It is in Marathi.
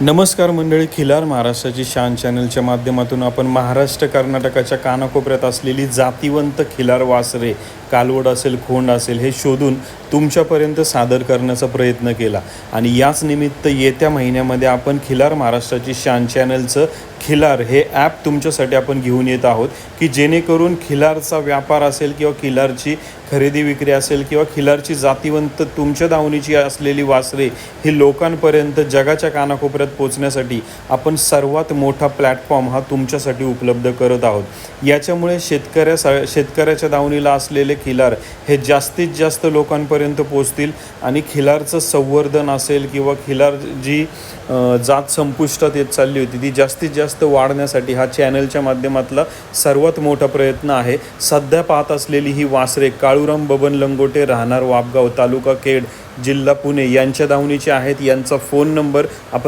नमस्कार मंडळी खिलार महाराष्ट्राची शान चॅनलच्या माध्यमातून आपण महाराष्ट्र कर्नाटकाच्या कानाकोपऱ्यात असलेली जातिवंत खिलार वासरे कालवड असेल खोंड असेल हे शोधून तुमच्यापर्यंत सादर करण्याचा प्रयत्न केला. आणि याच निमित्त येत्या महिन्यामध्ये आपण खिलार महाराष्ट्राची शान चॅनलचं खिलार हे ॲप तुमच्यासाठी आपण घेऊन येत आहोत की जेणेकरून खिलारचा व्यापार असेल किंवा खिलारची खरेदी विक्री असेल किंवा खिलारची जातीवंत तुमच्या दावणीची असलेली वासरे ही लोकांपर्यंत जगाच्या कानाकोपऱ्यात पोचण्यासाठी आपण सर्वात मोठा प्लॅटफॉर्म हा तुमच्यासाठी उपलब्ध करत आहोत. याच्यामुळे शेतकऱ्या शेतकऱ्याच्या दावणीला असलेले खिलार हे जास्तीत जास्त लोकांपर्यंत पोचतील आणि खिलारचं संवर्धन असेल किंवा खिलार जी जात संपुष्टात येत चालली होती ती जास्तीत जास्त वाढण्यासाठी हा चॅनलच्या माध्यमातला सर्वात मोठा प्रयत्न आहे. सध्या पाहत असलेली ही वासरे काळूराम बबन लंगोटे राहणार वापगाव तालुका खेड जिल्हा पुणे यांच्या दावणीचे आहेत. यांचा फोन नंबर आपण